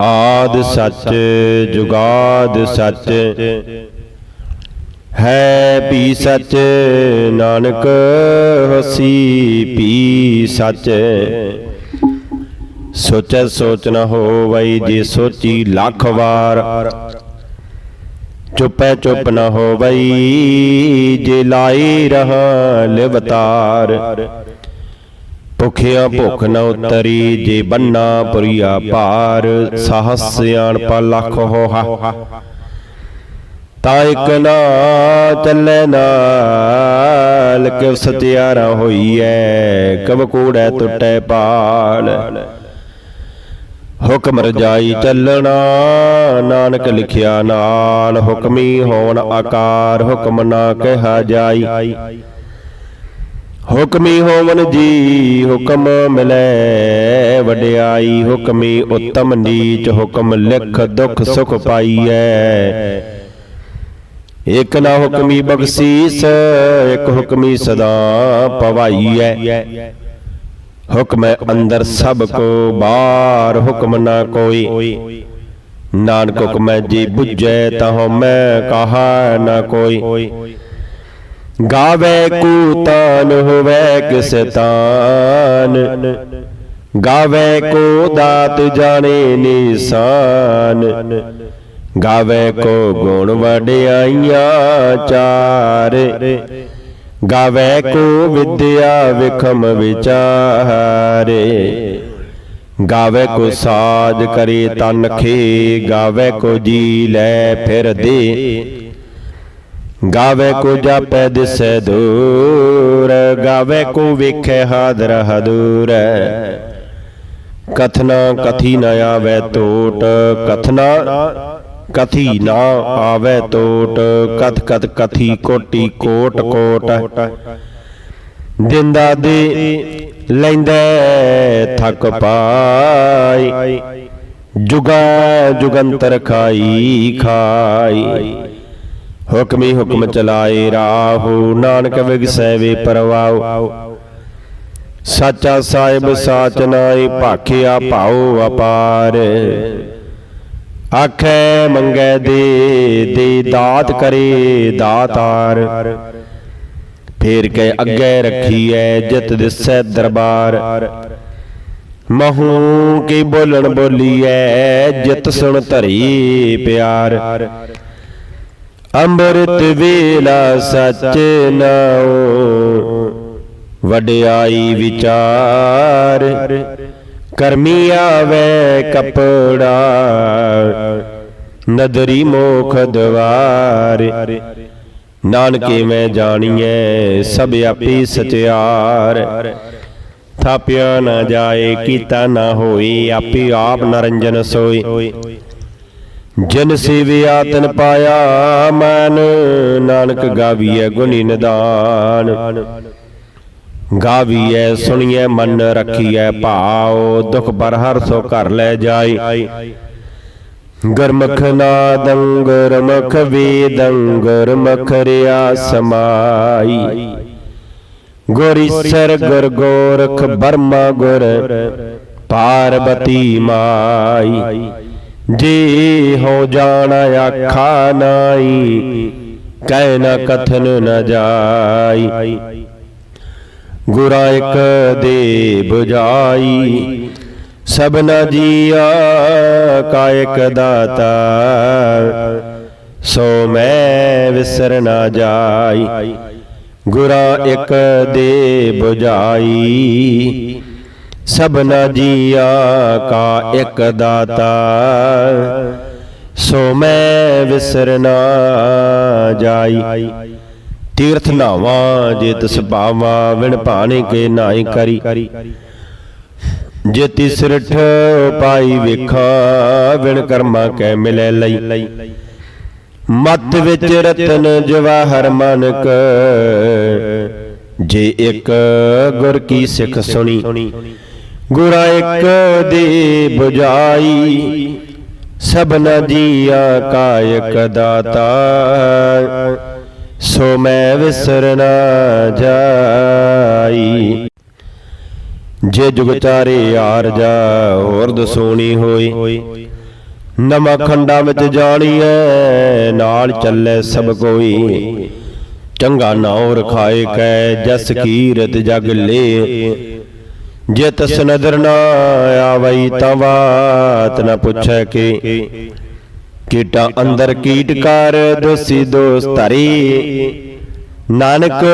ਆਦ ਸੱਚ ਜੁਗਾਦ ਸੱਚ। ਹੈ ਵੀ ਸੱਚ ਨਾਨਕ ਹੋਸੀ ਵੀ ਸੱਚ। ਸੋਚੈ ਸੋਚ ਨ ਹੋਵਈ ਜੇ ਸੋਚੀ ਲੱਖ ਵਾਰ। ਚੁੱਪੈ ਚੁੱਪ ਨ ਹੋਵਈ ਜੇ ਲਾਈ ਰਹਾ ਲਿਵਤਾਰ। ਭੁਖਿਆ ਭੁਖ ਨ ਉਤਰੀ ਜੇ ਬੰਨਾ ਪੁਰੀਆ ਪਾਰ ਸਾਹਸ ਸਿਆਣ ਪਾ ਲੱਖ ਹੋਹਾ। ਤਾਂ ਇੱਕ ਨਾ ਚੱਲੇ ਨਾਲ ਕਿਵ ਸਤਿਆਰਾ ਹੋਈਐ ਕਬ ਕੂੜੈ ਟੁੱਟੈ ਪਾਲ। ਹੁਕਮ ਰਜਾਈ ਚੱਲਣਾ ਨਾਨਕ ਲਿਖਿਆ ਨਾਲ ਹੁਕਮੀ ਹੋਣ ਆਕਾਰ ਹੁਕਮ ਨਾ ਕਿਹਾ ਜਾਈ। ਹੁਕਮੀ ਹੋਵਨ ਜੀ, ਹੁਕਮ ਮਿਲੈ। ਵਡਿਆਈ ਹੁਕਮੀ ਉਤਮ ਨੀਚ ਹੁਕਮ ਲਿਖ ਦੁਖ ਸੁਖ ਪਾਈਐ। ਇਕ ਨਾ ਹੁਕਮੀ ਬਖਸ਼ੀਸ, ਇਕ ਹੁਕਮੀ ਸਦਾ ਪਵਾਈਐ। ਹੁਕਮ ਅੰਦਰ ਸਭ ਕੋ ਬਾਹਰ ਹੁਕਮ ਨਾ ਕੋਈ। ਨਾਨਕ ਹੁਕਮ ਜੀ, ਬੁਝੈ ਤਹੁ ਮੈਂ ਕਹਾ ਨਾ ਕੋਈ। ਗਾਵੇ ਕੂ ਤਾਨ ਹੋਵੇ ਕਿਸ ਤਾਨ ਗਾਵੇ ਕੋ ਦਾਤ ਜਾਣੇ ਨਿਸ਼ਾਨ। ਗਾਵੇ ਕੋ ਗੁਣ ਵਡਿਆਈਆਂ ਚਾਰ। ਗਾਵੇ ਕੋ ਵਿਦਿਆ ਵਿਖਮ ਵਿਚਾਰੇ। ਗਾਵੇ ਕੋ ਸਾਜ ਕਰੇ ਤਨ ਖੇ। ਗਾਵੇ ਕੋ ਜੀ ਲੈ ਫਿਰ ਦੇ ਗਾਵੇ ਕੋ ਜਾਪੈ ਦਿਸੈ ਦੂਰ ਗਾਵੇ ਕੋ ਵੇਖੈ ਹਾਦਰ ਹਦੂਰ ਕਥਨਾ ਕਥੀ ਨ ਆਵੇ ਟੋਟ ਕਥਨਾ ਕਥੀ ਨਾ ਆਵੇ ਟੋਟ ਕਥ ਕਥ ਕਥੀ ਕੋਟੀ ਕੋਟ ਕੋਟ ਦਿੰਦਾ ਦੇ ਲੈਂਦੇ ਥੱਕ ਪਾਈ। ਜੁਗਾ ਜੁਗੰਤਰ ਖਾਈ ਖਾਈ। ਹੁਕਮੀ ਹੁਕਮ ਚਲਾਏ ਰਾਹੂ, ਨਾਨਕ ਵਿਗਸੈ ਵੇ ਪਰਵਾਉ। ਸਾਚਾ ਸਾਹਿਬ ਸਾਚ ਨਾਈ ਭਾਖਿਆ ਭਾਉ ਅਪਾਰ। ਆਖੇ, ਮੰਗੇ ਦੇ ਦੇ ਦਾਤ ਕਰੇ ਦਾਤਾਰ। ਫੇਰ ਕੇ ਅੱਗੇ ਰੱਖੀਐ ਜਿਤ ਦਿਸੈ ਦਰਬਾਰ। ਮਹੂ ਕੀ ਬੋਲਣ ਬੋਲੀਐ, ਜਿਤ ਸੁਣ ਧਰੀ ਪਿਆਰ। ਅੰਮ੍ਰਿਤ ਵੇਲਾ ਸੱਚ ਨਾਉ ਵਡਿਆਈ ਵਿਚਾਰ। ਕਰਮੀ ਆਵੇ ਕਪੜਾ। ਨਦਰੀ ਮੋਖ ਦਵਾਰ। ਨਾਨਕੇ ਮੈਂ ਜਾਣੀਐ ਸਭ ਆਪੀ ਸਚਿਆਰ ਥਾਪਿਆ ਨਾ ਜਾਏ ਕੀਤਾ ਨਾ ਹੋਈ ਆਪੀ ਆਪ ਨਰੰਜਨ ਸੋਈ ਜਿਨ ਸੇਵਿਆ ਤਨ ਪਾਇਆ ਮਨ, ਨਾਨਕ ਗਾਵੀਐ ਗੁਣੀ ਨਿਦਾਨ। ਗਾਵੀਐ, ਸੁਣੀਐ, ਮਨ ਰੱਖੀਐ, ਭਾਉ, ਦੁਖ ਪਰ ਹਰ ਸੋ ਘਰ ਲੈ ਜਾਈ। ਗਰਮਖ ਨਾਦੰ, ਗਰਮਖ ਵੇਦੰ, ਗਰਮਖ ਰਿਆ ਸਮਾਈ। ਗੁਰਿਸਰ ਗੁਰ ਗੋਰਖ, ਬਰਮਾ ਗੁਰ, ਪਾਰਬਤੀ ਮਾਈ। ਜੀ ਹੋ ਜਾਣਾ ਆਖਾ ਨਾਈ, ਕਹਿ ਨ ਕਥਨ ਨ ਜਾਈ। ਗੁਰਾ ਇੱਕ ਦੇ 부ਜਾਈ ਸਭਨਾ ਜੀਆ ਕਾਇਕ ਦਾਤਾ ਸੋ ਮੈਂ ਵਿਸਰ ਨਾ ਜਾਈ। ਗੁਰਾ ਇੱਕ ਦੇ 부ਜਾਈ ਸਭਨਾ ਜੀਆ ਕਾ ਇਕ ਦਾਤਾ। ਸੋ ਮੈਂ ਵਿਸਰ ਨਾ ਜਾਈ। ਤੀਰਥ ਨਾਵਾਂ ਜੇ ਤਿਸ ਭਾਵਾ ਵਿਣ ਭਾਣੇ ਕੇ ਨਾਹੀ ਕਰੀ। ਜੇ ਤਿਸਰਠ ਪਾਈ ਵੇਖਾਂ ਵਿਣ ਕਰਮਾ ਕੈ ਮਿਲੈ ਲਈ। ਮਤ ਵਿੱਚ ਰਤਨ ਜਵਾਹਰ ਮਾਨਕ। ਜੇ ਇੱਕ ਗੁਰ ਕੀ ਸਿੱਖ ਸੁਣੀ। ਗੁਰਾ ਇੱਕ ਦੀ 부ਜਾਈ ਸਭਨਾ ਜੀਆ ਕਾ ਇੱਕ ਦਾਤਾ। ਸੋ ਮੈਂ ਵਿਸਰਨਾ ਜਾਈ। ਜੇ ਜੁਗ ਚਾਰੇ ਆਰ ਜਾ, ਹੋਰ ਦਸੋਣੀ ਹੋਈ। ਨਮਾ ਖੰਡਾ ਵਿੱਚ ਜਾਣੀਐ, ਨਾਲ ਚੱਲੇ ਸਭ ਕੋਈ। ਚੰਗਾ ਨਾਉ ਰਖਾਏ ਕੈ, ਜਸ ਕੀਰਤ ਜਗ ਲੇ। ਜੇ ਤਸ ਨਦਰ ਨਾ ਆਵਈ ਤਾਂ ਬਾਤ ਨ ਪੁੱਛੈ ਕੇ। ਕੀਟਾ ਅੰਦਰ ਕੀਟ ਕਰ, ਦੋਸੀ ਦੋਸ ਧਰੀ। ਨਾਨਕ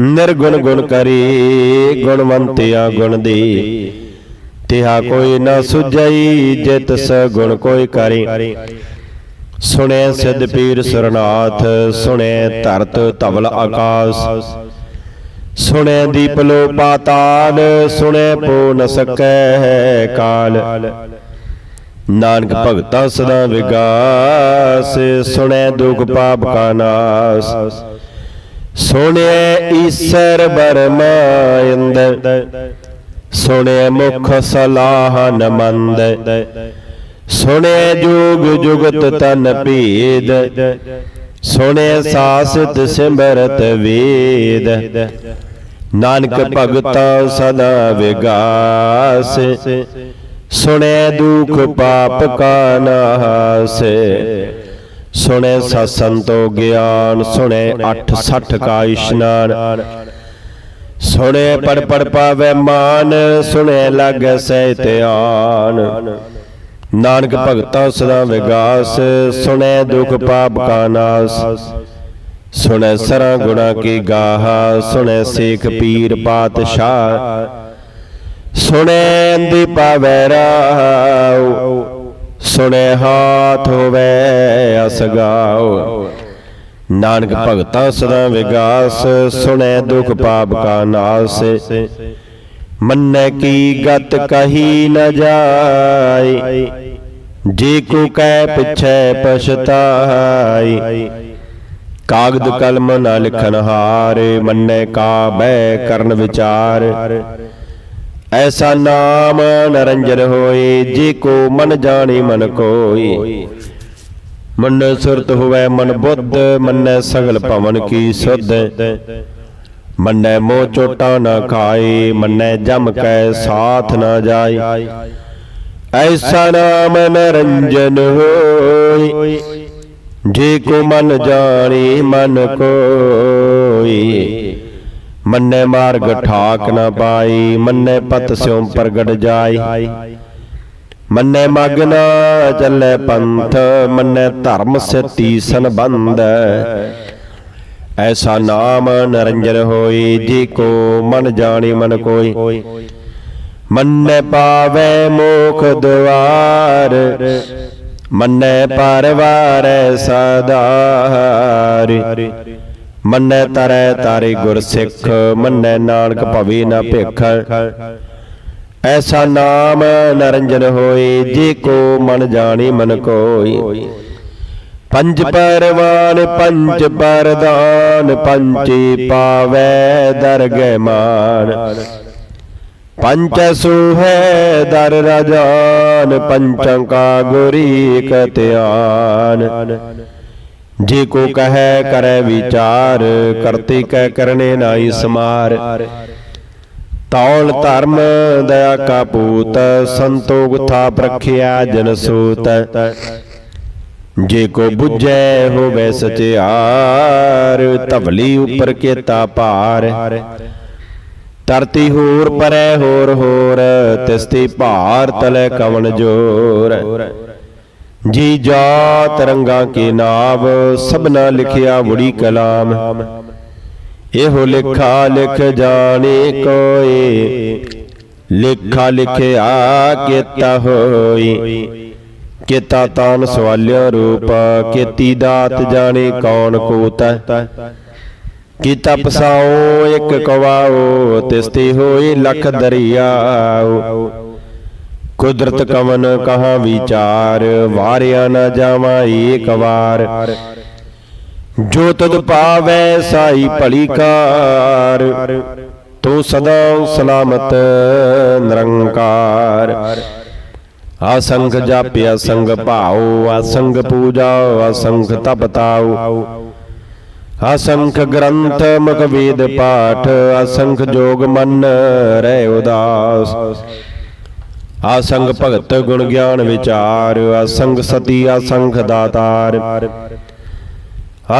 ਨਿਰਗੁਣ ਗੁਣ ਕਰੀ, ਗੁਣਵੰਤਿਆ ਗੁਣ ਦੇ। ਤਿਹਾ ਕੋਈ ਨਾ ਸੁਝਈ ਜੇ ਤਸ ਗੁਣ ਕੋਈ ਕਰੇ। ਸੁਣੇ ਸਿੱਧ ਪੀਰ ਸਰਨਾਥ, ਸੁਣੇ ਧਰਤ ਧਵਲ ਆਕਾਸ। ਸੁਣੈ ਦੀਪ ਲੋ ਪਾਤਾਲ, ਸੁਣੈ ਪੋ ਨ ਸਕੈ ਕਾਲ। ਨਾਨਕ ਭਗਤਾ ਸਦਾ ਵਿਗਾਸ, ਸੁਣੈ ਦੁਖ ਪਾਪ ਕਾ ਨਾਸ। ਸੁਣੈ ਈਸਰ ਬਰਮਾਇੰਦ ਸੁਣੇ ਮੁਖ ਸਲਾਹ ਨ ਸੁਣੈ ਸੁਣੇ ਜੋਗ ਜੁਗਤ ਤਨ ਭੇਦ ਸੁਣੈ ਸਾਸਤ ਸਿਮਰਤ ਵੇਦ। ਨਾਨਕ ਭਗਤਾ ਸਦਾ ਵਿਗਾਸ। ਸੁਣੇ ਦੁਖ ਪਾਪ ਕਾ ਨਾਸ। ਸੁਣੇ ਸਤਸੰਤੋ ਗਿਆਨ। ਸੁਣੇ 860 ਕਾ ਇਸ਼ਨਾਨ। ਸੁਣੇ ਪੜ ਪੜ ਪਾਵੇ ਮਾਨ। ਸੁਣੇ ਲਾਗੈ ਸਹਿ ਧਿਆਨ। ਨਾਨਕ ਭਗਤਾ ਸਦਾ ਵਿਗਾਸ। ਸੁਣੇ ਦੁਖ ਪਾਪ ਕਾ ਨਾਸ। ਸੁਣੇ ਸਰਾ ਗੁਣਾ ਕੀ ਗਾਹਾ ਸੁਣੇ ਸੇਖ ਪੀਰ ਪਾਤਸ਼ਾਹ। ਸੁਣੇ ਅੰਦੀ ਪਾਵੈ ਰਾਉ ਸੁਣੇ ਹਾਥ ਹੋਵੇ ਅਸਗਾਉ। ਨਾਨਕ ਭਗਤਾ ਸਦਾ ਵਿਗਾਸ ਸੁਣੇ ਦੁਖ ਪਾਪ ਕਾ ਨਾਸ। ਮੰਨੈ ਕੀ ਗਤ ਕਹੀ ਨ ਜਾਈ ਜੇ ਕੋ ਕਹਿ ਪਿਛੈ ਪਛਤਾਈ ਕਾਗਦ ਕਲਮ ਨ ਲਿਖਨ ਹਾਰ ਮੰਨੈ ਕਾ ਬੈ ਕਰਨ ਵਿਚਾਰ। ਐਸਾ ਨਾਮ ਨਰੰਜਨ ਹੋਏ ਜੇ ਕੋ ਮਨ ਜਾਣੀ ਮਨ ਕੋਈ ਮਨ ਸੁਰਤ ਹੋਵੇ ਮਨ ਬੁੱਧ ਮੰਨੈ ਸਗਲ ਭਵਨ ਕੀ ਸੁਧ। ਮੰਨੈ ਮੋਹ ਚੋਟਾ ਨਾ ਖਾਏ ਮੰਨੈ ਜਮ ਕੈ ਸਾਥ ਨਾ ਜਾਏ। ਐਸਾ ਨਾਮ ਨਰੰਜਨ ਹੋਈ ਜੇ ਕੋ ਮਨ ਜਾਣੀ, ਮਨ ਕੋਈ। ਮੰਨੇ ਮਾਰਗ ਠਾਕ ਨਾ ਪਾਈ, ਮੰਨੈ ਪਤ ਸਿਉ ਪ੍ਰਗਟ ਜਾਈ। ਮੰਨੇ ਮਗ ਨਾ ਚੱਲੇ ਪੰਥ, ਮੰਨੇ ਧਰਮ ਸਤੀ ਸੰਬੰਧ। ਐਸਾ ਨਾਮ ਨਰੰਜਨ ਹੋਈ, ਜੀ ਕੋ ਮਨ ਜਾਣੀ, ਮਨ ਕੋਈ। ਮੰਨੇ ਪਾਵੇ ਮੋਖ ਦੁਆਰ। ਮੰਨੈ ਪਰਵਾਰੈ ਸਦਾਰ ਮੰਨੈ ਤਰੈ ਤਾਰੇ ਗੁਰ ਸਿੱਖ ਮੰਨੈ ਨਾਨਕ ਭਵੇ ਨਾ ਭਿਖ ਐਸਾ ਨਾਮ ਨਰੰਜਨ ਹੋਏ, ਜੇ ਕੋ ਮਨ ਜਾਣੀ ਮਨ ਕੋਈ ਪੰਜ ਪਰਵਾਨ, ਪੰਜ ਪਰਦਾਨ ਪੰਚੇ ਪਾਵੈ ਦਰਗਹਿ ਮਾਨ। ਪੰਚ ਸੁਹੈ ਦਰ ਰਾਜਾਨ, ਪੰਚੰ ਕਾ ਗੁਰੀ ਕਤਿਆਨ ਜੇ ਕੋ ਕਹੈ, ਕਰੈ ਵਿਚਾਰ, ਕਰਤੇ ਕੈ ਕਰਨੇ ਨਾਈ ਸਮਾਰ। ਤੌਲ ਧਰਮ ਦਇਆ ਕਾ ਪੂਤ, ਸੰਤੋਖ ਥਾ ਪ੍ਰਖਿਆ ਜਨ ਸੂਤ। ਜੇ ਕੋ 부ਜੈ ਹੋਵੇ ਸਚਿਆਰ, ਧਵਲੀ ਉਪਰ ਕੇਤਾ ਭਾਰ। ਧਰਤੀ ਹੋਰ ਪਰੈ ਹੋਰ ਹੋਰ, ਤਿਸਤੀ ਭਾਰ ਤਲੇ ਕਵਨ ਜੋਰ। ਜੀ ਜਾਤ ਰੰਗਾ ਕੇ ਨਾਮ ਸਭਨਾ ਲਿਖਿਆ ਬੁੜੀ ਕਲਾਮ। ਇਹੋ ਲਿਖਾ ਲਿਖ ਜਾਣੇ ਕੋਏ, ਲਿਖਾ ਲਿਖਿਆ ਕੀਤਾ ਹੋਈ। ਕੀਤਾ ਤਾਨ ਸਵਾਲਿਆ ਰੂਪ, ਕੀਤੀ ਦਾਤ ਜਾਣੇ ਕੌਣ ਕੋਤਾ। ਕੀਤਾ ਪਸਾਓ, ਇੱਕ ਕਵਾਓ, ਤਿਸਤੇ ਹੋਏ ਲਖ ਦਰਿਆਓ। ਕੁਦਰਤ ਕਵਨ ਕਹਾ ਵਿਚਾਰ, ਵਾਰਿਆ ਨਾ ਜਾਵਾਂ ਏਕ ਵਾਰ। ਜੋ ਤਦ ਪਾਵੈ ਸਾਈ ਭਲੀ ਕਾਰ, ਤੂੰ ਸਦਾ ਸਲਾਮਤ ਨਿਰੰਕਾਰ। ਆਸੰਖ ਜਾਪਿਆ ਸੰਗ ਭਾਉ, ਆਸੰਗ ਪੂਜਾ ਆਸੰਖ ਤਪ ਤਾਉ। ਅਸੰਖ ਗ੍ਰੰਥ ਮੁਖ ਵੇਦ ਪਾਠ, ਅਸੰਖ ਜੋਗ ਮਨ ਰਹਿ ਉਦਾਸ। ਆਸੰਗ ਭਗਤ ਗੁਣ ਗਿਆਨ ਵਿਚਾਰ ਅਸੰਗ ਸਤੀ, ਅਸੰਖ ਦਾਤਾਰ।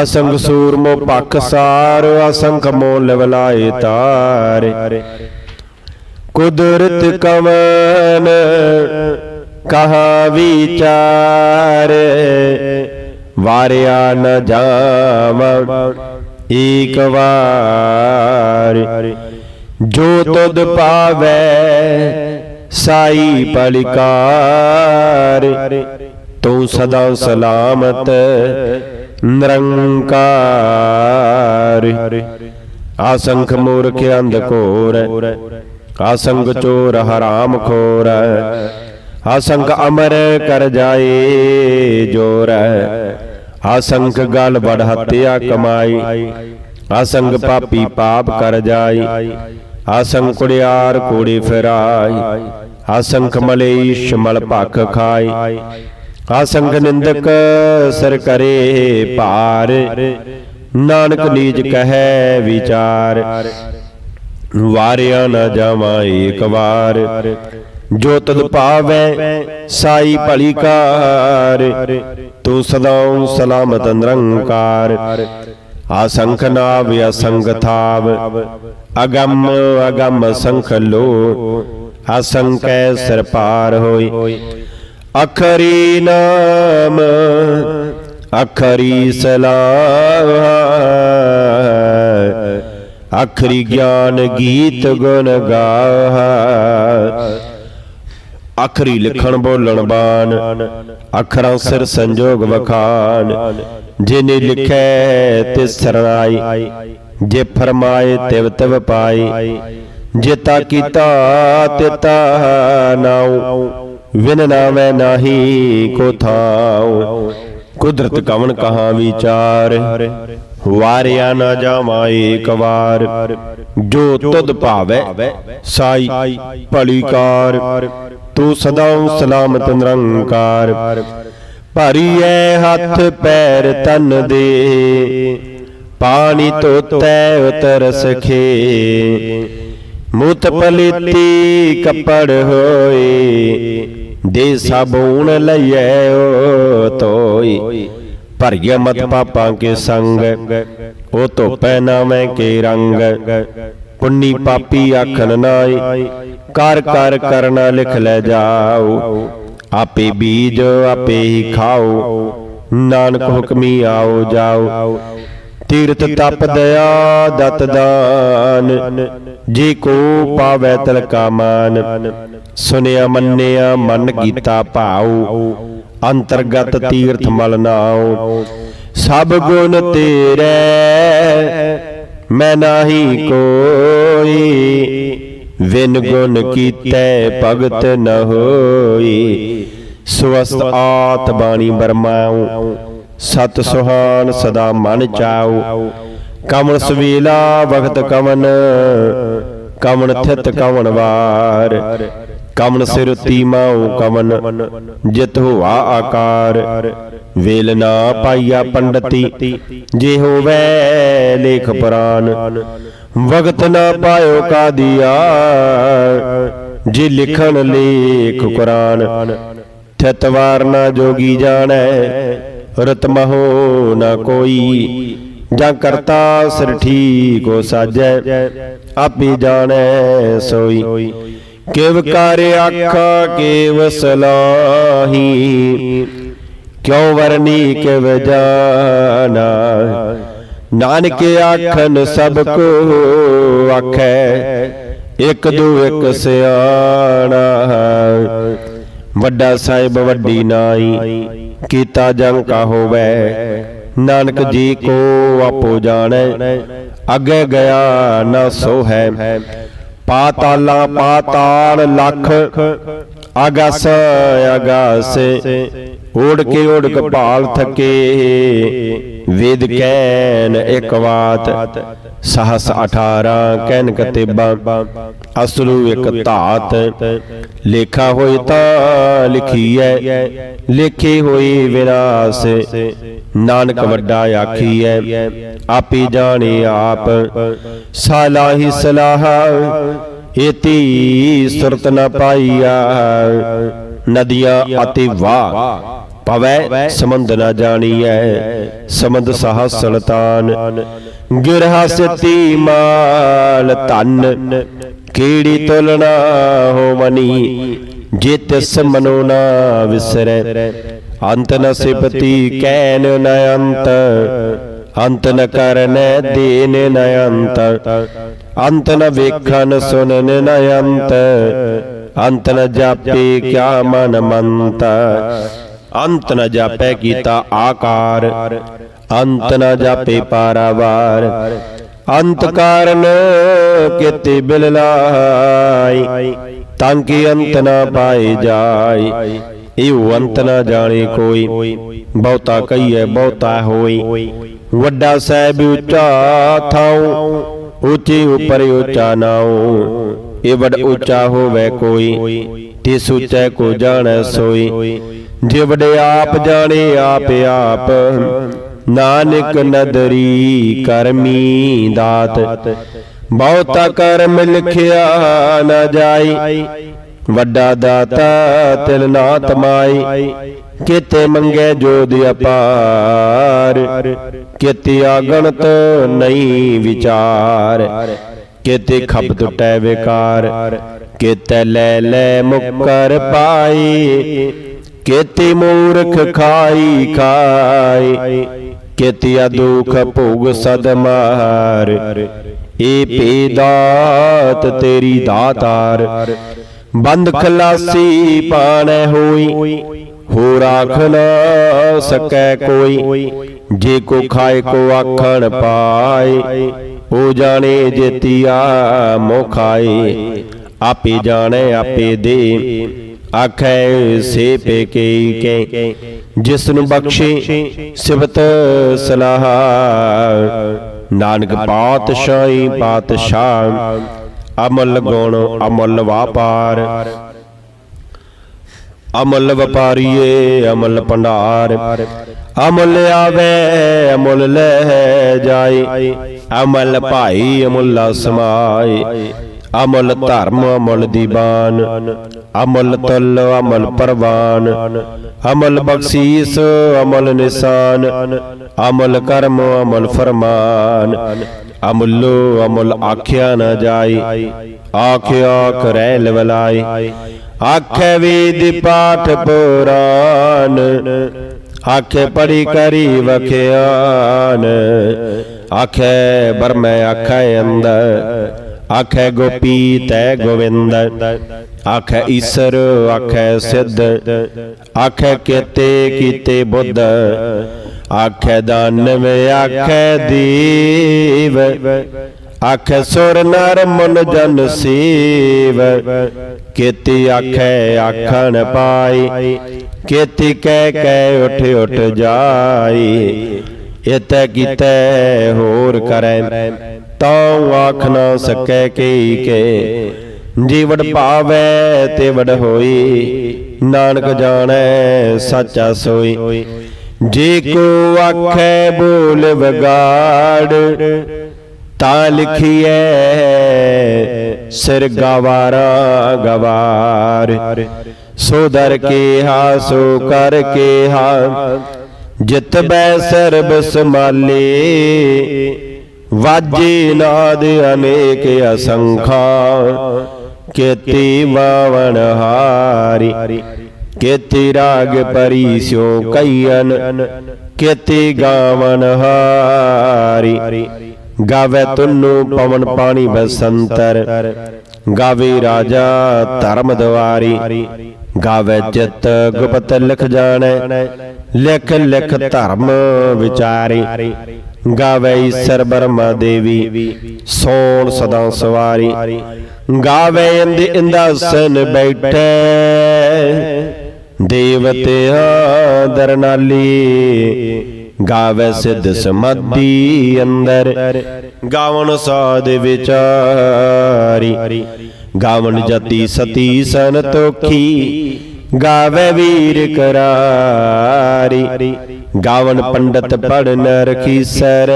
ਅਸੰਗ ਸੂਰਮੋ ਪਖ ਸਾਰ, ਅਸੰਖ ਮੋ ਲਵਲਾਏ ਤਾਰ। ਕੁਦਰਤ ਕਵਨ ਕਹਾ ਵਿਚਾਰ। ਵਾਰਿਆ ਨ ਜਾਵ, ਏਕ ਵਾਰ। ਜੋ ਤੁਧ ਪਾਵੈ, ਸਾਈ ਪਲਿਕਾਰ। ਤੂੰ ਸਦਾ ਸਲਾਮਤ, ਨਿਰੰਕਾਰ। ਆਸੰਖ ਮੂਰਖ ਅੰਧ ਘੋਰ ਆਸੰਗ ਚੋਰ ਹਰਾਮ ਖੋਰ। ਆਸੰਗ ਅਮਰ ਕਰ ਜਾਏ ਜੋਰ। ਆਸੰਗ ਗਲ ਬੜ ਹੱਤਿਆ ਕਮਾਈ, ਆਸੰਗ ਪਾਪੀ ਪਾਪ ਕਰ ਜਾਈ, ਆਸੰਗ ਕੁੜਿਆਰ ਕੋੜੀ ਫਿਰਾਈ, ਆਸੰਖ ਮਲੇਸ਼ ਮਲ ਭਖ ਖਾਈ, ਆਸੰਗ ਨਿੰਦਕ ਸਰ ਕਰੇ ਭਾਰ, ਨਾਨਕ ਨੀਜ ਕਹੈ ਵਿਚਾਰ, ਵਾਰਿਆ ਨਾ ਜਾਵਾਂ ਏਕ ਵਾਰ ਜੋ ਤਦ ਪਾਵੈ ਸਾਈ ਭਲੀ ਕਾਰ, ਤੂੰ ਸਦਾ ਸਲਾਮਤ ਨਿਰੰਕਾਰ। ਆਸੰਖ ਨਾਵ ਅਸੰਗ ਥਾਵ, ਅਗੰਮ ਅਗੰਮ ਸੰਖ ਲੋ ਅਸੰਕੈ ਸਿਰ ਪਾਰ ਹੋਈ ਅਖਰੀ ਨਾਮ, ਅਖਰੀ ਸਲਾਹ ਅਖਰੀ ਗਿਆਨ ਗੀਤ ਗੁਣ ਗਾਹ। ਅਖਰੀ ਲਿਖਣ ਬੋਲਣ ਬਾਣ, ਅੱਖਰਾਂ ਸਿਰ ਸੰਜੋਗ ਵਖਾਨ ਜਿਨੇ ਲਿਖੈ ਤਿਸ ਸਰਣਾਈ, ਜੇ ਫਰਮਾਏ ਤਿਵ ਤਿਵ ਪਾਈ ਜਿਤਾ ਕੀਤਾ ਤਿਤਾ ਨਾਉ, ਵਿਨ ਨਾਵੇਂ ਨਾਹੀ ਕੋ ਥਾਉ। ਕੁਦਰਤ ਕਵਨ ਕਹਾ ਵਿਚਾਰ, ਵਾਰਿਆ ਨਾ ਜਾਵਾਂ ਏਕ ਵਾਰ, ਜੋ ਤੁਧ ਭਾਵੈ ਸਾਈ ਭਲੀ ਕਾਰ। ਤੂੰ ਸਦਾ ਸਲਾਮਤ ਨਿਰੰਕਾਰ। ਭਰੀਐ ਹੱਥ ਪੈਰ ਤਨ ਦੇ। ਪਾਣੀ ਧੋਤੈ ਉਤਰ ਸਖੇ ਮੁਤ ਪਲੀਤੀ ਕੱਪੜ ਹੋਏ। ਦੇ ਸਾਬੂਨ ਲਈਐ ਓ ਤੋਈ ਭਰਿਆ ਮਤ ਪਾਪਾਂ ਕੇ ਸੰਗ। ਉਹ ਧੋਪੈ ਨਾਵੇਂ ਕੇ ਰੰਗ। ਪੁੰਨੀ ਪਾਪੀ ਆਖਣ ਨਾਈ ਕਰ ਕਰ ਕਰਨਾ ਲਿਖ ਲੈ ਜਾਓ। ਆਪੇ ਬੀਜ ਆਪੇ ਹੀ ਖਾਓ। ਨਾਨਕ ਹੁਕਮੀ ਆਓ ਜਾਓ। ਤੀਰਥ ਤਪ ਦਇਆ ਦਤ ਦਾਨ। ਜੇ ਕੋ ਪਾਵੈ ਤਲਕਾ ਮਾਨ। ਸੁਨਿਆ ਮੰਨਿਆ ਮਨ ਕੀਤਾ ਭਾਉ। ਅੰਤਰਗਤ ਤੀਰਥ ਮਲ ਨਾਉ। ਸਭ ਗੁਣ ਤੇਰੇ। ਮੈਂ ਨਾਹੀ ਕੋਈ। ਵਿਨ ਗੁਣ ਕੀਤੇ ਭਗਤ ਨ ਹੋਈ। ਸਵਸਤ ਆਤ ਬਾਣੀ ਬਰਮਾਉ ਸਤ ਸੁਹਾਨ ਸਦਾ ਮਨ ਚਾਉ। ਕਮਨ ਸਵੇਲਾ ਵਖਤ ਕਮਨ ਕਮਨ ਥਿਤ ਕਮਨ ਵਾਰ। ਕਮਨ ਸਿਰ ਤੀਮਾਉ ਕਮਨ ਜਿਤ ਹੋਆ ਆਕਾਰ। ਵੇਲ ਨਾ ਪਾਈਆ ਪੰਡਤੀ। ਜੇ ਹੋਵੇ ਲੇਖ ਪੁਰਾਨ। ਵਕਤ ਨਾ ਪਾਇਓ ਕਾਦੀਆ, ਜੇ ਲਿਖਣ ਲੇਖ ਕੁਰਾਨ। ਥਿਤ ਨਾ ਜੋਗੀ ਜਾਣੈ, ਰਤ ਨਾ ਕੋਈ। ਜਾਂ ਕਰਤਾ ਸਿਰ ਠੀਕ ਠੀਕੋ ਸਾਜੈ, ਆਪੇ ਜਾਣੈ ਸੋਈ। ਕਿਵ ਕਰ ਆਖਾ, ਕੇਵ ਸਲਾਹੀ। ਕਿਉ ਵਰਨੀ ਕਿਵ ਜਾਣਾ ਨਾਨਕ ਆਖਨ ਸਭ ਕੋ ਆਖੈ ਇਕ ਦੂ ਇਕ ਸਿਆਣਾ ਵੱਡਾ ਸਾਹਿਬ ਵੱਡੀ ਨਾਈ ਕੀਤਾ ਜੰਗ ਕਾ ਹੋਵੇ। ਨਾਨਕ ਜੀ ਕੋ ਆਪੋ ਜਾਣੈ। ਅੱਗੇ ਗਿਆ ਨਾ ਸੋ ਹੈ ਪਾਤਾਲਾ ਪਾਤਾਲ ਲਖ। ਆਗਸ ਆਗਾਸੇ ਓੜ ਕੇ ਓੜ ਕਪਾਲ ਥਕੇ। ਵੇਦ ਕੈਨ ਇੱਕ ਬਾਤ ਸਹਸ 18 ਕਹਿਨ ਕਤੇਬਾ ਅਸਲੂ ਇੱਕ ਧਾਤ। ਲੇਖਾ ਹੋਈ ਤਾਂ ਲਿਖੀਐ, ਲਿਖੀ ਹੋਈ ਵਿਨਾਸ਼। ਨਾਨਕ ਵੱਡਾ ਆਖੀਐ, ਆਪੀ ਜਾਣੇ ਆਪ। ਸਾਲਾਹੀ ਸਲਾਹ, ਏਤੀ ਸੁਰਤ ਨ ਪਾਈਆ। ਨਦੀਆਂ ਅਤੇ ਵਾਹ। ਪਵੈ ਸਮੰਦ ਨ ਜਾਣੀਐ, ਸਮੰਦ ਸਹ ਸੁਲਤਾਨ ਗਿਰਹਾ ਮਾਲ ਧਨ ਕੀੜੀ ਤੁਲਨਾ ਹੋਵਨੀ? ਜੇ ਤਿਸ ਮਨੋ ਨਾ ਵਿਸਰੈ। ਅੰਤ ਨ ਸਿਪਤੀ ਕੈਨ ਨ ਅੰਤ ਅੰਤ ਨ ਕਰਨੈ ਦੇਨ ਨ ਅੰਤ। ਅੰਤ ਨ ਵੇਖਨ ਸੁਨਨ ਨ ਅੰਤ ਅੰਤ ਨ ਜਾਪੇ ਕਿਆ ਮਨ ਮੰਤ। ਅੰਤ ਨ ਜਾਪੈ ਕੀਤਾ ਆਕਾਰ, ਅੰਤ ਨ ਜਾਪੇ ਪਾਰਾਵਾਰ। ਅੰਤ ਕਾਰਨ ਕਿਤੇ ਬਿਲ ਲਾਈ, ਤਾਂ ਕਿ ਅੰਤ ਨਾ ਪਾਏ ਜਾਏ ਇਹ ਅੰਤ ਨਾ ਜਾਣੇ ਕੋਈ, ਬਹੁਤਾ ਕਹੀਏ ਬਹੁਤਾ ਹੋਈ। ਵੱਡਾ ਸਾਹਿਬ ਉੱਚਾ ਥਾਉ, ਉੱਚੇ ਉਪਰ ਉੱਚਾ ਨਾਉ। ਇਹ ਵੱਡ ਉੱਚਾ ਹੋਵੇ ਕੋਈ ਤੇ ਸੁਚੈ ਕੋ ਜਾਣੈ ਸੋਈ। ਜੇ ਆਪ ਜਾਣੇ ਆਪ ਆਪ, ਨਾਨਕ ਨਦਰੀ ਕਰਮੀ ਦਾਤ। ਬਹੁਤਾ ਕਰਮ ਲਿਖਿਆ ਨਾ ਜਾਈ, ਵੱਡਾ ਦਾਤਾ ਤਿਲ ਨਾ ਤਮਾਈ ਕਿਤੇ ਮੰਗੇ ਜੋਦ ਅਪਾਰ, ਕਿਤੇ ਆਗਣਤ ਨਹੀਂ ਵਿਚਾਰ। ਕਿਤੇ ਖਪ ਟੁਟੈ ਵਿਕਾਰ, ਕਿਤੇ ਲੈ ਲੈ ਮੁਕਰ ਪਾਈ। ਕਿਤੇ ਮੂਰਖ ਖਾਈ ਖਾਈ ਕਿਤਿਆ ਦੁਖ ਭੋਗ ਸਦ ਮਾਰ। ਏ ਪੇਦਾਤ ਤੇਰੀ ਦਾਤਾਰ। ਬੰਦ ਖਲਾਸੀ ਪਾਣੈ ਹੋਈ। ਹੋ ਰਾਖ ਨਾ ਸਕੈ ਕੋਈ। ਜੇ ਕੋ ਖਾਏ ਕੋ ਆਖਣ ਪਾਏ। ਉਹ ਜਾਣੇ ਜੇਤੀਆ ਮੋ ਖਾਏ ਆਪੇ ਜਾਣੈ ਆਪੇ ਦੇ। ਆਖੈ, ਸੇ ਪੇ ਕੇ ਕੇ। ਜਿਸ ਨੂੰ ਬਖਸ਼ੇ ਸਿਵਤ ਸਲਾਹ। ਨਾਨਕ ਪਾਤਸ਼ਾਹੀ ਪਾਤਸ਼ਾਹ, ਅਮਲ ਗੁਣ ਅਮਲ ਵਾਪਾਰ। ਅਮਲ ਵਪਾਰੀਏ, ਅਮਲ ਭੰਡਾਰ। ਅਮਲ ਆਵੇ, ਅਮਲ ਲੈ ਜਾਏ। ਅਮਲ ਭਾਈ, ਅਮੁੱਲਾ ਸਮਾਏ। ਅਮਲ ਧਰਮ, ਅਮਲ ਦੀਵਾਨ। ਅਮਲ ਤੁਲ, ਅਮਲ ਪਰਵਾਨ। ਅਮਲ ਬਖਸ਼ੀਸ, ਅਮਲ ਨਿਸ਼ਾਨ। ਅਮਲ ਕਰਮ, ਅਮਲ ਫਰਮਾਨ। ਅਮੁੱਲੋ, ਅਮਲ ਆਖਿਆ ਨਾ ਜਾਈ ਆਖਿਆ ਕਰੈ ਲਵਲਾਈ ਆਖੇ ਵੇਦ ਪਾਠ ਪੁਰਾਨ। ਆਖੇ ਪੜੀ ਕਰੀ ਵਖਿਆਨ। ਆਖੇ ਬਰਮੈ ਆਖੇ ਅੰਦਰ। ਆਖੈ ਗੋਪੀ ਤੈ ਗੋਵਿੰਦ, ਆਖੈ ਈਸ਼ਰ, ਆਖੈ ਸਿੱਧ, ਆਖੈ ਕੀਤੇ ਕੀਤੇ ਬੁੱਧ, ਆਖੈ ਦਾਨਵ, ਆਖੈ ਦੀਵ, ਆਖੈ ਸੁਰ ਨਰ ਮਨ ਜਨ ਸੀਵ, ਕੀਤੀ ਆਖੈ ਆਖਣ ਪਾਈ, ਕੀਤੀ ਕਹਿ ਕਹਿ ਉਠ ਉਠ ਜਾਈ, ਇਤੈ ਕੀਤੇ ਹੋਰ ਕਰੈ ਤਾਂ ਆਖ ਨਾ ਸਕੈ ਕੀ ਕੇ। ਜੀਵੜ ਭਾਵੈ ਤੇ ਵੜ ਹੋਈ। ਨਾਨਕ ਜਾਣੈ, ਸੱਚਾ ਸੋਈ। ਜੇ ਕੋ ਆਖੈ, ਬੋਲ ਵਿਗਾੜ। ਤਾਂ ਲਿਖੀਐ, ਸਿਰ ਗਵਾਰਾ ਗਵਾਰ। ਸੋ ਦਰ ਕੇ ਹਾ ਸੋ ਕਰ ਕੇ ਹਾ ਜਿਤ ਬੈ ਸਰਬ ਸਮਾਲੇ ਵਾਜੇ ਨਾਦ ਅਨੇਕ ਅਸੰਖਾ, ਕੇਤੀ ਵਾਵਣ ਹਾਰੀ, ਕੇਤੀ ਰਾਗ ਪਰੀ ਸਿਓ ਕਈਨ ਕੇਤੀ ਗਾਵਨ ਹਾਰੀ। ਗਾਵੇ ਤੁਨੂ ਪਵਨ ਪਾਣੀ ਬਸੰਤਰ, ਗਾਵੇ ਰਾਜਾ ਧਰਮ ਦਵਾਰੀ। ਗਾਵੇ ਚਿਤ ਗੁਪਤ ਲਿਖ ਜਾਣੈ ਲਿਖ ਲਿਖ ਧਰਮ ਵਿਚਾਰੇ, ਗਾਵੇ ਈਸ਼ਰ ਬਰਮਾ ਦੇਵੀ, ਸੋਣ ਸਦਾ ਸਵਾਰੀ। ਗਾਵੇ ਇੰਦ ਇੰਦਾਸਨ ਬੈਠੇ ਦੇਵਤਿਆਂ ਦਰਨਾਲੀ ਗਾਵੇ ਸਿੱਧ ਸਮਾਧੀ ਅੰਦਰ, ਗਾਵਣ ਸਾਧ ਵਿਚਾਰੀ। ਗਾਵਨ ਜਤੀ ਸਤੀ ਸੰਤੋਖੀ ਗਾਵੇ ਵੀਰ ਕਰਾਰੀ। ਗਾਵਨ ਪੰਡਤ ਪੜਨ ਰਖੀ ਸਰ।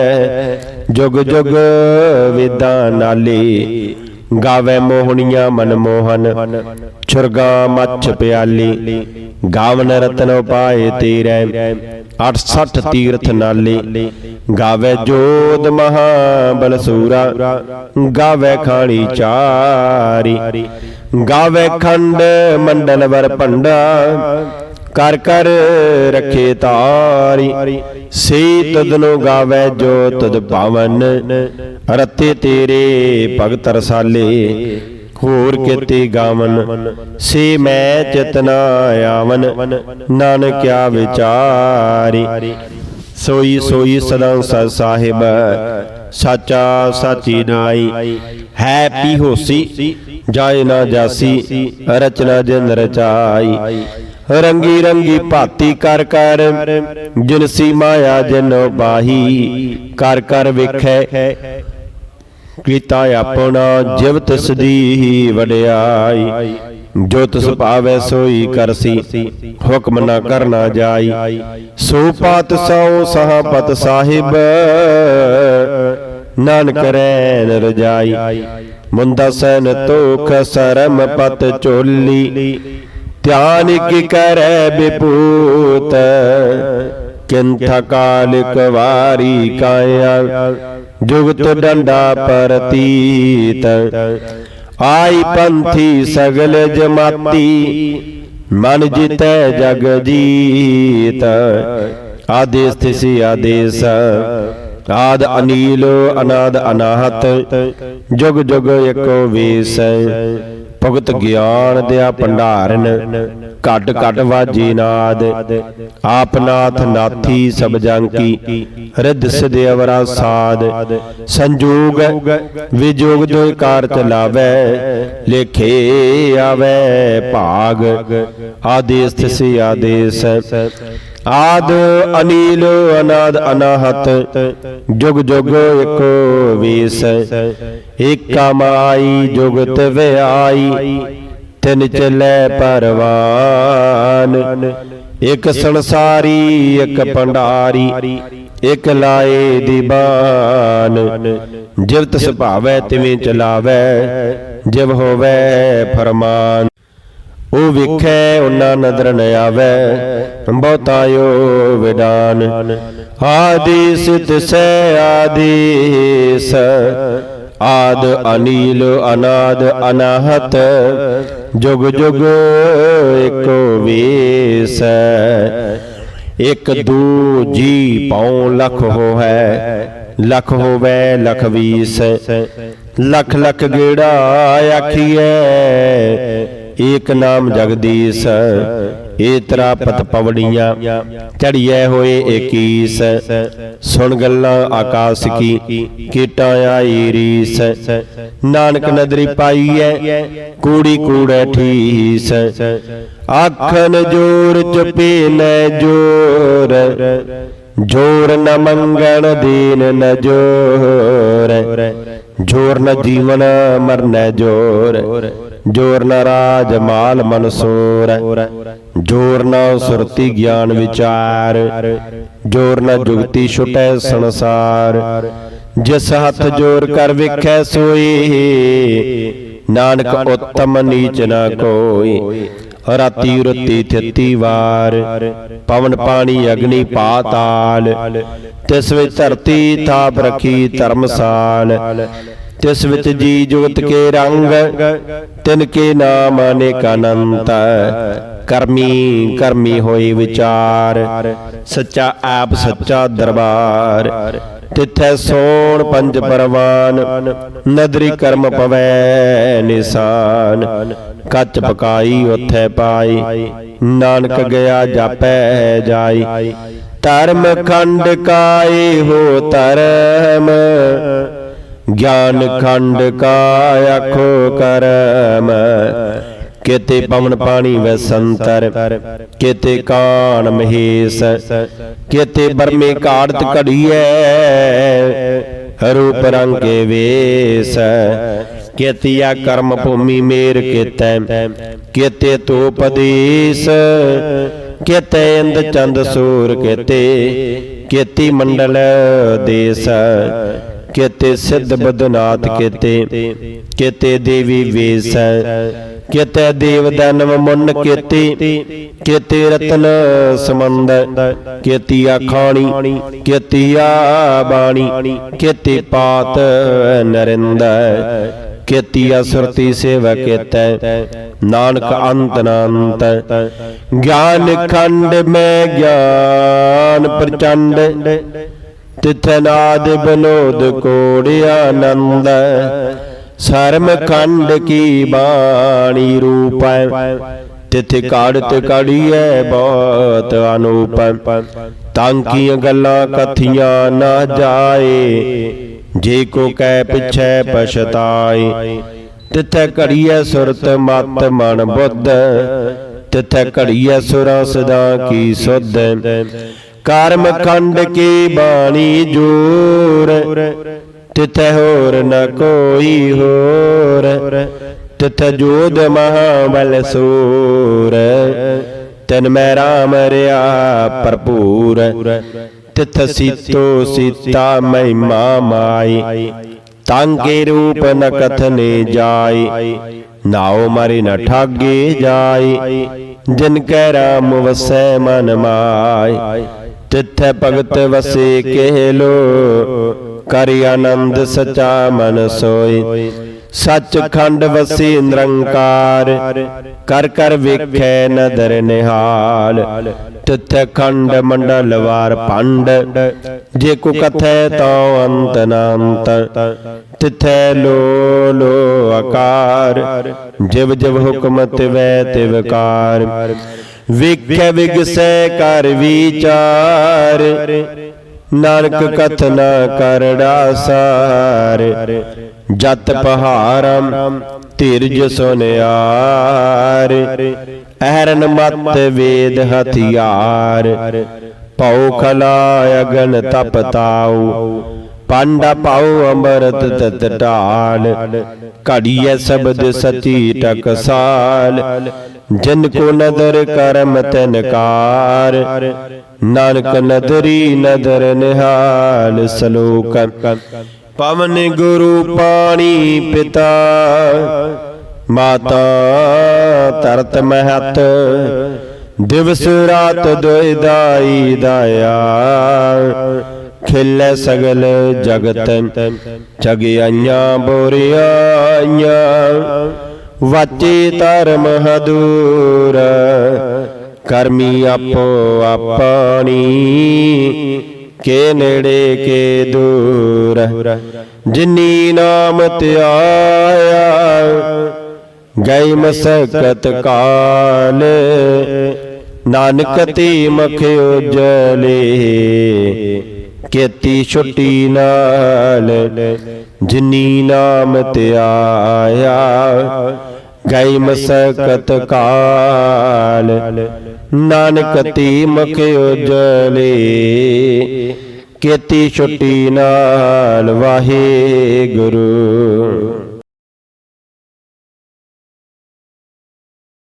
ਜੁਗ ਜੁਗ ਵਿਦਾਂ ਨਾਲੇ। ਗਾਵੇ ਮੋਹਣੀਆਂ ਮਨਮੋਹਨ ਛੁਰਗਾ ਮੱਛ ਪਿਆਲੀ। ਗਾਵਨ ਰਤਨ ਪਾਏ ਤੇਰੇ। 68 ਤੀਰਥ ਨਾਲੇ ਗਾਵੇ ਜੋਦ ਮਹਾ ਬਲਸੂਰਾ ਗਾਵੇ ਖਾਣੀ ਚਾਰੀ ਗਾਵੇ ਖੰਡ ਮੰਡਲ ਵਰ ਭੰਡਾ ਕਰ ਕਰ ਰਖੇ ਤਾਰੀ ਸੇ ਤਦਨੋ ਗਾਵੇ ਜੋ ਤਦ ਪਾਵਨ ਰਤੇ ਤੇਰੇ ਭਗਤ ਰਸਾਲੇ ਹੋਰ ਕਿਤੇ ਗਾਵਨ ਸੇ ਮੈਂ ਚਿਤਨਾ ਆਵਨ ਨਾਨਕਿਆ ਵਿਚਾਰੀ। ਸੋਈ ਸੋਈ ਸਦਾ ਸਤ ਸਾਹਿਬ ਸਾਚਾ ਸਾਚੀ ਨਾਈ। ਹੈ ਪੀ ਹੋਸੀ ਜਾਏ ਨਾ ਜਾਸੀ ਰਚਨਾ ਜਿਨ ਰਚਾਈ ਰੰਗੀ ਰੰਗੀ ਭਾਤੀ ਕਰ ਕਰ ਜਿਨਸੀ ਮਾਇਆ ਜਿਨ ਬਾਹੀ ਕਰ ਕਰ ਵੇਖੈ। ਕੀਤਾ ਆਪਣਾ ਜਿਵ ਤਿਸ ਦੀ ਵਡਿਆਈ। ਜੋ ਤਿਸ ਭਾਵੈ ਸੋਈ ਕਰਸੀ ਹੁਕਮ ਨਾ ਕਰਨਾ ਜਾਈ। ਸੋ ਪਾਤ ਸੋ ਸਹਾਪਤ ਸਾਹਿਬ, ਨਾਨਕ ਰੈ ਰਜਾਈ। ਮੁੰਦਾ ਸੈਨ ਤੋਖ ਸਰਮ ਪਤ ਚੋਲੀ। ਧਿਆਨ ਕੀ ਕਰੈ ਬਿਪੂਤ ਕਿੰਥ ਕਾਲਿਕ ਵਾਰੀ ਕਾਇਆ ਜੁਗਤ ਡੰਡਾ ਪਰਤੀਤ। ਆਈ ਪੰਥੀ ਸਗਲ ਜਮਾਤੀ। ਮਨ ਜਿਤੈ ਜਗ ਜੀਤ ਆਦੇਸ ਤਿਸੀ ਆਦੇਸ। ਆਦ ਅਨੀਲ ਅਨਾਦ ਅਨਾਹਤ। ਜੁਗ ਜੁਗ ਏਕੋ ਵੇਸ। ਭਗਤ ਗਿਆਨ ਦਿਆ ਭੰਡਾਰਨ। ਘਟ ਘਟ ਵਾਜੀ ਨਾਦ। ਆਪ ਨਾਥ ਨਾਥੀ ਸਭ ਜੰ ਕੀ। ਰਿੱਧ ਸਿਧ। ਅਵਰਾ ਸੰਜੋਗ ਵਿਜੋਗ ਜੋ ਕਾਰ ਚਲਾਵੇ ਲੇਖੇ ਆਵੇ ਭਾਗ। ਆਦੇਸ ਤਿਸੀ ਆਦੇਸ। ਆਦ ਅਨੀਲ ਅਨਾਦ ਅਨਾਹਤ। ਜੁਗ ਜੁਗ ਏਕੋ ਵੀਸ। ਏਕਾ ਮਾਈ ਜੁਗਤ ਵਿਆਈ। ਤਿਨ ਚਲੇ ਪਰਵਾਨ। ਇਕ ਸੰਸਾਰੀ, ਇਕ ਭੰਡਾਰੀ, ਇਕ ਲਾਏ ਦੀਬਾਨ ਜਿਵ ਤਿਸ ਭਾਵੈ ਤਿਵੇਂ ਚਲਾਵੈ, ਜਿਵ ਹੋਵੈ ਫਰਮਾਨ। ਉਹ ਵੇਖੈ, ਉਹਨਾਂ ਨਦਰ ਨ ਆਵੈ ਬਹੁਤਾਇਓ ਵਿਡਾਨ। ਆਦੇਸ ਤਿਸੈ ਆਦੇਸ, ਆਦ ਅਨੀਲ, ਅਨਾਦ ਅਨਾਹਤ ਜੁਗ ਜੁਗ ਏਕੋ ਵੇਸ, ਇਕ ਦੂ ਜੀ ਪਉ ਲਖ ਹੋਐ ਲਖ ਹੋਵੇ, ਲਖ ਵੀਸ। ਲਖ ਲਖ ਗੇੜਾ ਆਖੀਐ, ਏਕ ਨਾਮ ਜਗਦੀਸ਼। ਏਤਰਾ ਪਤ ਪਵੜੀਆਂ ਚੜੀਐ ਹੋਏ 21 ਸੁਣ ਗੱਲਾਂ ਆਕਾਸ਼ ਕੀ, ਕੀਟਾਂ ਆਈ ਰੀਸ, ਨਾਨਕ ਨਦਰੀ ਪਾਈਐ, ਕੂੜੀ ਕੂੜੈ ਠੀਸ। ਆਖਨ ਜੋਰ ਚਪੇ ਨੈ ਜੋਰ ਜੋਰ ਨ ਮੰਗਣ ਦੀਨ ਨ ਜੋਰ ਜੋਰ ਨ ਜੀਵਨ ਮਰਨੈ ਜੋਰ। ਜੋਰ ਨ ਰਾਜ, ਮਾਲ ਮਨਸੂਰ। ਜੋਰ ਨ ਸੁਰਤੀ ਗਿਆਨ ਵਿਚਾਰ। ਜੋਰ ਨ ਜੁਗਤੀ ਛੁਟੈ ਸੰਸਾਰ। ਜਿਸ ਹੱਥ ਜੋਰ ਕਰ ਵੇਖੈ ਸੋਈ, ਨਾਨਕ ਉਤਮ ਨੀਚ ਨਾ ਕੋਈ। ਰਾਤੀ ਰਤੀ ਥਿਤੀ ਵਾਰ, ਪਵਨ ਪਾਣੀ ਅਗਨੀ ਪਾਤਾਲ ਤਿਸ ਵਿੱਚ ਧਰਤੀ ਥਾਪ ਰਖੀ ਧਰਮਸਾਲ। ਤਿਸ ਵਿੱਚ ਜੀ ਜੁਗਤ ਕੇ ਰੰਗ, ਤਿਨ ਕੇ ਨਾਮ ਅਨੇਕ ਅਨੰਤ ਕਰਮੀ ਕਰਮੀ ਹੋਈ ਵਿਚਾਰ, ਸੱਚਾ ਆਪ ਸੱਚਾ ਦਰਬਾਰ। ਤਿਥੈ ਸੋਣ ਪੰਜ ਪਰਵਾਨ, ਨਦਰੀ ਕਰਮ ਪਵੈ ਨਿਸ਼ਾਨ। ਕੱਚ ਪਕਾਈ ਉਥੈ ਪਾਈ, ਨਾਨਕ ਗਿਆ ਜਾਪੈ ਜਾਈ। ਧਰਮ ਖੰਡ ਕਾਏ ਹੋ ਧਰਮ ਗਿਆਨ ਖੰਡ ਕਾ ਆਖੋ ਕਰਮ। ਕਿਤੇ ਪਵਨ ਪਾਣੀ ਵੈ ਸੰਤਰ, ਕਿਤੇ ਕਾਣ ਮਹੇਸ਼, ਕਿਤੇ ਬਰਮੇ ਘਾੜਤ ਘੜੀਐ, ਰੂਪ ਰੰਗ ਵੇਸ। ਕਿਤਿਆ ਕਰਮ ਭੂਮੀ ਮੇਰ ਕੀਤੈ, ਕਿਤੇ ਤੋ ਪਦੇਸ ਕਿਤੇ ਇੰਦ ਚੰਦ ਸੂਰ ਕਿਤੇ, ਕੇਤੀ ਮੰਡਲ ਦੇਸ। ਕਿਤੇ ਸਿੱਧ ਬਦਨਾਥ ਕਿਤੇ ਕਿਤੇ ਦੇਵੀ ਵੇਸ ਕਿਤੇ ਦੇਵ ਦਾਨਵ ਮੁੰਨ ਕਿਤੇ ਕਿਤੇ ਰਤਨ ਸਮੰਦ ਕਿਤੇ ਆਖਾਣੀ ਕਿਤੇ ਆ ਬਾਣੀ ਕਿਤੇ ਪਾਤ ਨਰਿੰਦ ਕਿਤੇ ਸੁਰਤੀ ਸੇਵਾ ਕਿਤੇ ਨਾਨਕ ਅੰਤ ਅਨੰਤ ਗਿਆਨ ਖੰਡ ਮੈਂ ਗਿਆਨ ਪ੍ਰਚੰਡ ਤਿਥੈ ਨਾਦ ਬਨੋਦ ਕੋੜਿਆ ਆਨੰਦ ਸਰਮ ਖੰਡ ਕੀ ਬਾਣੀ ਰੂਪੈ ਤਿਥ ਕਾੜਤ ਕੜੀਐ ਬਹੁਤ ਅਨੂਪ ਤਾਂਕੀਆਂ ਗੱਲਾਂ ਕਥੀਆਂ ਨਾ ਜਾਏ। ਜੇ ਕੋ ਕਹਿ ਪਿਛੈ ਪਛਤਾਏ। ਤਿਥੈ ਘੜੀਐ ਸੁਰਤ ਮਤ ਮਨ ਬੁੱਧ। ਤਿਥੈ ਘੜੀਐ ਸੁਰਾਂ ਸਦਾ ਕੀ ਸੁਧ। ਕਰਮ ਖੰਡ ਕੀ ਬਾਣੀ ਜੋਰ? ਤਿਥੈ ਹੋਰ ਨ ਕੋਈ ਹੋਰ। ਤਿਥ ਜੋਦ ਮਹਾਬਲ ਸੂਰ। ਤਨ ਮੈਂ ਰਾਮ ਰਿਆ ਭਰਪੂਰ। ਤਿਥ ਸੀਤੋ ਸੀਤਾ ਮਹਿਮਾ ਮਾਈ। ਤਾਂਗੇ ਰੂਪ ਨ ਕਥਨੇ ਜਾਈ। ਨਾਉ ਮਾਰੇ ਨ ਠਾਗੇ ਜਾਈ। ਜਿਨ ਕੈ ਰਾਮ ਵਸੈ ਮਨ ਮਾਈ। ਤਿਥੈ ਭਗਤ ਵਸੇ ਕਹਿ ਲੋ ਕਰਿ ਆਨੰਦ ਸਚਾ ਮਨ ਸੋਈ। ਸੱਚ ਖੰਡ ਵਸੀ ਨਿਰੰਕਾਰ, ਕਰ ਕਰ ਵੇਖੈ ਨਦਰ ਨਿਹਾਲ। ਤਿਥੈ ਖੰਡ ਮੰਡਲ ਵਾਰ ਭੰਡ ਜੇ ਕੋ ਕਥੈ ਤਉ ਅੰਤ ਨਾੰਤ। ਤਿਥੈ ਲੋ ਲੋ ਆਕਾਰ, ਜਿਵ ਜਿਵ ਹੁਕਮ ਤਿਵੈ ਤਿਵਕਾਰ ਵਿਖੇ ਵਿਗਸੈ ਕਰ ਵਿਚਾਰ, ਨਾਨਕ ਕਥਨਾ ਕਰੜਾ ਸਾਰ ਜਤ ਪਹਾਰਮ ਧੀਰਜ ਸੁਨਿਆਰ, ਅਹਰਨ ਮਤ ਵੇਦ ਹਥਿਆਰ। ਪਉ ਖਲਾ ਅਗਨ ਤਪ ਤਾਉ, ਪਾਂਡਾ ਪਾਉ ਅੰਮ੍ਰਿਤ ਤਤ ਢਾਲ। ਘੜੀਐ ਸ਼ਬਦ ਸਤੀ ਟਕਸਾਲ ਜਿਨ ਕੋ ਨਦਰ ਕਰਮ ਤਨਕਾਰ ਨਾਨਕ ਨਦਰੀ ਨਦਰ ਨਿਹਾਲ ਸਲੋਕ। ਪਵਨ ਗੁਰੂ ਪਾਣੀ ਪਿਤਾ, ਮਾਤਾ ਤਰਤ ਮਹਤ, ਦਿਵਸ ਰਾਤ ਦੋਇ ਦਾਈ ਦਾਇਆ ਖਿਲੇ ਸਗਲ ਜਗਤ, ਜਗਿਆਈਆਂ ਬੋਰਿਆਈਆਂ ਵਾਚੇ ਧਰਮ ਹਦੂਰ, ਕਰਮੀ ਆਪੋ ਆਪਣੀ, ਕੇ ਨੇੜੇ ਕੇ ਦੂਰ। ਜਿਨੀ ਨਾਮ ਧਿਆਇਆ, ਗਈ ਮਸਕਤ ਕਾਲ। ਨਾਨਕ ਤੇ ਮਖ ਉਜਲੇ, ਕੀਤੀ ਛੁੱਟੀ ਨਾਲ। ਜਿਨੀ ਨਾਮ ਧਿਆਇਆ ਗਈ ਮਸਕਤ ਕਾਲ। ਨਾਨਕ ਤੀ ਮਖ ਉਜਲੇ ਕੀਤੀ ਛੁੱਟੀ ਨਾਲ ਵਾਹਿਗੁਰੂ